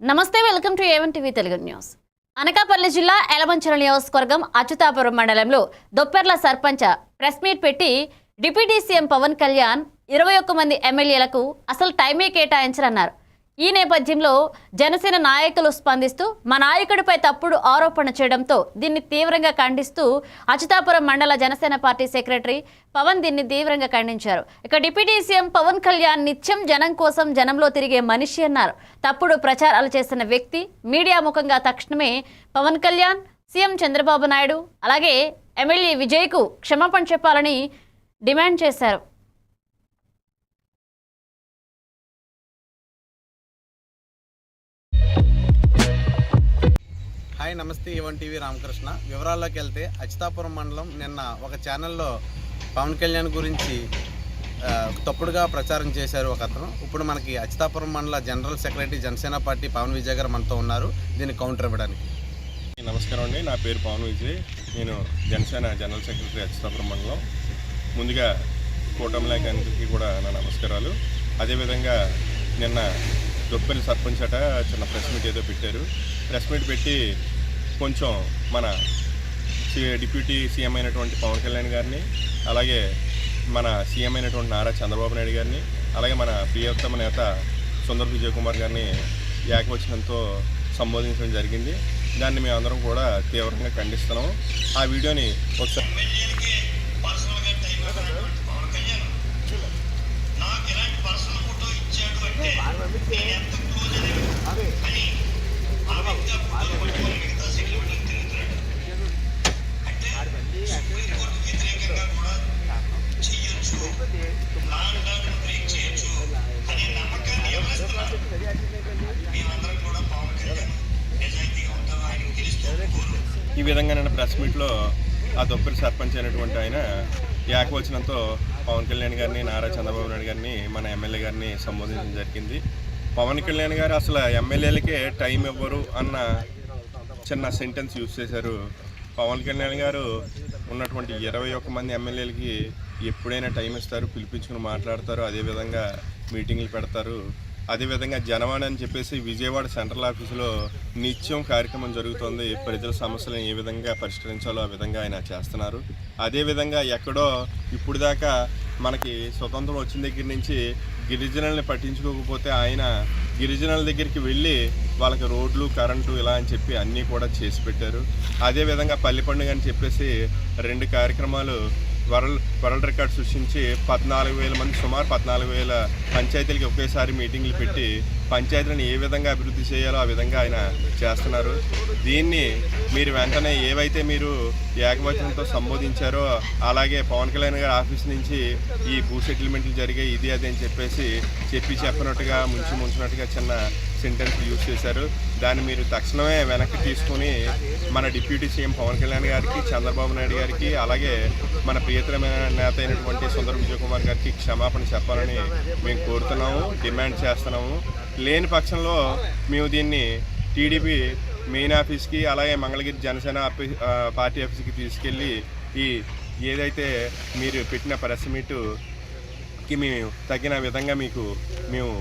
నమస్తే welcome to A one TV Telugu news. Anakapalli జిల్లా ఎలమంచల నియోజకవర్గం అచ్యుతాపురం మండలంలో దొప్పెర్ల సర్పంచ్ ప్రెస్ మీట్ పెట్టి డిప్యూటీ సీఎం పవన్ కళ్యాణ్ ఇరవై ఒక్క మంది ఎమ్మెల్యేలకు అసలు టైమే కేటాయించరన్నారు. ఈ నేపథ్యంలో జనసేన నాయకులు స్పందిస్తూ మా నాయకుడిపై తప్పుడు ఆరోపణ చేయడంతో దీన్ని తీవ్రంగా ఖండిస్తూ అచితాపురం మండల జనసేన పార్టీ సెక్రటరీ పవన్ దీన్ని తీవ్రంగా ఖండించారు. ఇక డిప్యూటీ సీఎం పవన్ కళ్యాణ్ నిత్యం జనం కోసం జనంలో తిరిగే మనిషి అన్నారు. తప్పుడు ప్రచారాలు చేస్తున్న వ్యక్తి మీడియా ముఖంగా తక్షణమే పవన్ కళ్యాణ్ సీఎం చంద్రబాబు నాయుడు అలాగే ఎమ్మెల్యే విజయ్కు క్షమాపణ చెప్పాలని డిమాండ్ చేశారు. హాయ్ నమస్తే ఈవన్ టీవీ రామకృష్ణ. వివరాల్లోకి వెళ్తే అచితాపురం మండలం నిన్న ఒక ఛానల్లో పవన్ కళ్యాణ్ గురించి తప్పుడుగా ప్రచారం చేశారు ఒక అతను. ఇప్పుడు మనకి అచితాపురం మండల general secretary Janasena party Pavan Vijay garu మనతో ఉన్నారు. దీన్ని కౌంటర్ ఇవ్వడానికి. నమస్కారం అండి. నా పేరు పవన్ విజయ్. నేను జనసేన జనరల్ సెక్రటరీ అచితాపురం మండలం. ముందుగా కూటమి కూడా నా నమస్కారాలు. అదేవిధంగా నిన్న దొప్పల్లి సర్పంచ్ అట చిన్న ప్రెస్ మీట్ ఏదో పెట్టారు. ప్రెస్ మీట్ పెట్టి కొంచెం మన డిప్యూటీ సీఎం అయినటువంటి పవన్ కళ్యాణ్ గారిని అలాగే మన సీఎం అయినటువంటి నారా చంద్రబాబు నాయుడు గారిని అలాగే మన ప్రియతమ నేత సుందర్ విజయ్ కుమార్ గారిని ఏకవచనంతో సంబోధించడం జరిగింది. దాన్ని మేమందరం కూడా తీవ్రంగా ఖండిస్తున్నాము. ఆ వీడియోని ఒకసారి ఈ విధంగా నిన్న ప్రెస్ మీట్లో ఆ దొప్పరి సర్పంచ్ అయినటువంటి ఆయన ఏకవచనంతో పవన్ కళ్యాణ్ గారిని నారా చంద్రబాబు నాయుడు గారిని మన ఎమ్మెల్యే గారిని సంబోధించడం జరిగింది. పవన్ కళ్యాణ్ గారు అసలు ఎమ్మెల్యేలకే టైం ఇవ్వరు అన్న చిన్న సెంటెన్స్ యూజ్ చేశారు పవన్ కళ్యాణ్ గారు ఉన్నటువంటి ఇరవై ఒక్క మంది ఎమ్మెల్యేలకి ఎప్పుడైనా టైం ఇస్తారు పిలిపించుకుని మాట్లాడతారు అదేవిధంగా మీటింగ్లు పెడతారు. అదేవిధంగా జనవాణి అని చెప్పేసి విజయవాడ సెంట్రల్ ఆఫీసులో నిత్యం కార్యక్రమం జరుగుతుంది. ప్రజల సమస్యలను ఏ విధంగా పరిష్కరించాలో ఆ విధంగా ఆయన చేస్తున్నారు. అదేవిధంగా ఎక్కడో ఇప్పుడు దాకా మనకి స్వతంత్రం వచ్చిన దగ్గర నుంచి గిరిజనుల్ని పట్టించుకోకపోతే ఆయన గిరిజనుల దగ్గరికి వెళ్ళి వాళ్ళకి రోడ్లు కరెంటు ఇలా అని చెప్పి అన్నీ కూడా చేసి పెట్టారు. అదేవిధంగా పల్లి పండుగ అని చెప్పేసి రెండు కార్యక్రమాలు వరల్డ్ వరల్డ్ రికార్డ్ సృష్టించి పద్నాలుగు వేల మంది సుమారు పద్నాలుగు వేల పంచాయతీలకి ఒకేసారి మీటింగ్లు పెట్టి పంచాయతీలను ఏ విధంగా అభివృద్ధి చేయాలో ఆ విధంగా ఆయన చేస్తున్నారు. దీన్ని మీరు వెంటనే ఏవైతే మీరు ఏకవచనంతో సంబోధించారో అలాగే పవన్ కళ్యాణ్ గారి ఆఫీస్ నుంచి ఈ భూ సెటిల్మెంట్లు జరిగే ఇది అది అని చెప్పేసి చెప్పి చెప్పినట్టుగా ముంచి ముంచినట్టుగా చిన్న సెంటెన్స్ యూజ్ చేశారు. దాన్ని మీరు తక్షణమే వెనక్కి తీసుకొని మన డిప్యూటీ సీఎం పవన్ కళ్యాణ్ గారికి చంద్రబాబు నాయుడు గారికి అలాగే మన ప్రియతరమైన నేత అయినటువంటి సుందర విజయ్ కుమార్ గారికి క్షమాపణ చెప్పాలని మేము కోరుతున్నాము డిమాండ్ చేస్తున్నాము. లేని పక్షంలో మేము దీన్ని టీడీపీ మెయిన్ ఆఫీస్కి అలాగే మంగళగిరి జనసేన పార్టీ ఆఫీస్కి తీసుకెళ్ళి ఈ ఏదైతే మీరు పెట్టిన ప్రెస్ మీటుకి మేము తగిన విధంగా మీకు మేము